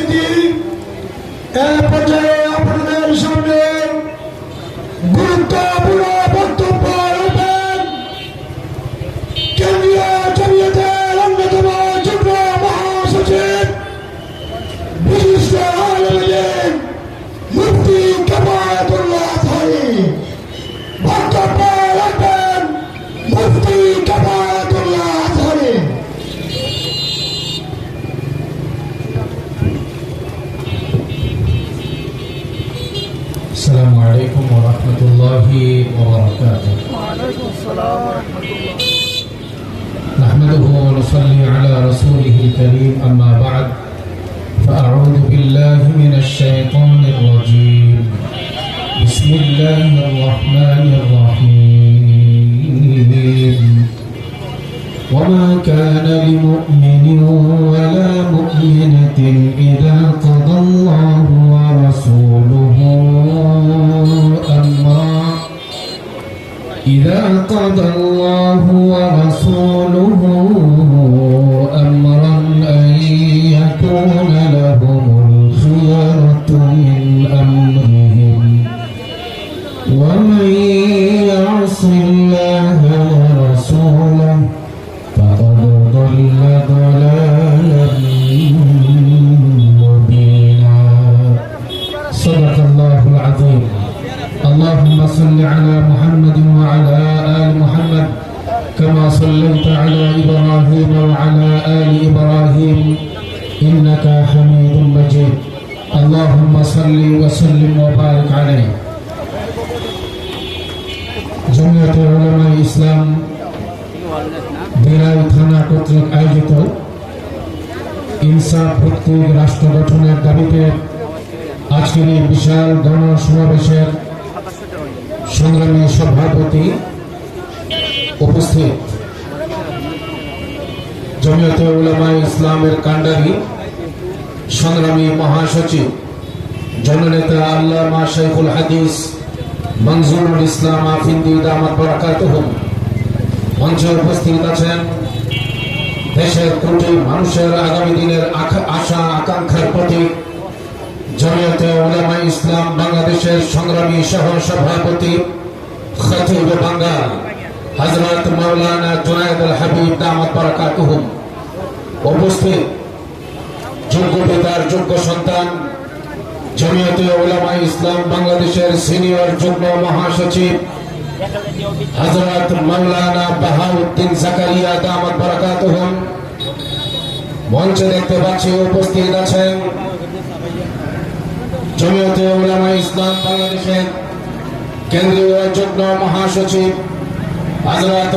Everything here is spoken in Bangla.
উপস্থিতি এ পর্যায়ে السلام عليكم ورحمة الله وبركاته. نحمده ونصلي على رسوله الكريم أما بعد فأعوذ بالله من الشيطان الرجيم. بسم الله الرحمن الرحيم. وما كان لمؤمن ولا إذا قضى الله ورسوله أمرا أن يكون لهم الخيرة من أمرهم. ومن يعص الله ورسوله فقد ضل ضلالا مبينا. صدق الله العظيم. اللهم صل على محمد صليت على إبراهيم وعلى آل إبراهيم إنك حميد مجيد اللهم صل وسلم وبارك عليه জমিয়তে উলামা ইসলাম দিরাই থানা কর্তৃক আয়োজিত ইনসাফ ভিত্তিক রাষ্ট্র গঠনের দাবিতে আজকের এই বিশাল গণ সমাবেশের সংগ্রামী সভাপতি উপস্থিত জমিয়তে উলামা ইসলামের কান্ডারি সংগ্রামী মহাসচিব, জননেতা আল্লামা শেখুল হাদিস মনজুরুল ইসলাম আফিন্দি দামাত বরাকাতুহুম। মঞ্চে উপস্থিত আছেন দেশের কোটি মানুষের আগামী দিনের আশা, আকাঙ্ক্ষার প্রতীক জমিয়তে উলামা ইসলাম বাংলাদেশের সংগ্রামী সহ সভাপতি খতিব বাঙ্গাল হযরত মাওলানা জুনায়েদ হাবিব দামাত বরাকাতুহুম। উপস্থিত যোগ্য পিতার যোগ্য সন্তান জমিয়তে ওলামা ইসলাম বাংলাদেশের সিনিয়র যুগ্ম মহাসচিব মাওলানা বাহাউদ্দিন জাকারিয়া বারাকাতুহুম মঞ্চে দেখতে পাচ্ছি উপস্থিত আছেন জমিয়তে ওলামা ইসলাম বাংলাদেশের কেন্দ্রীয় যুগ্ম মহাসচিব হযরত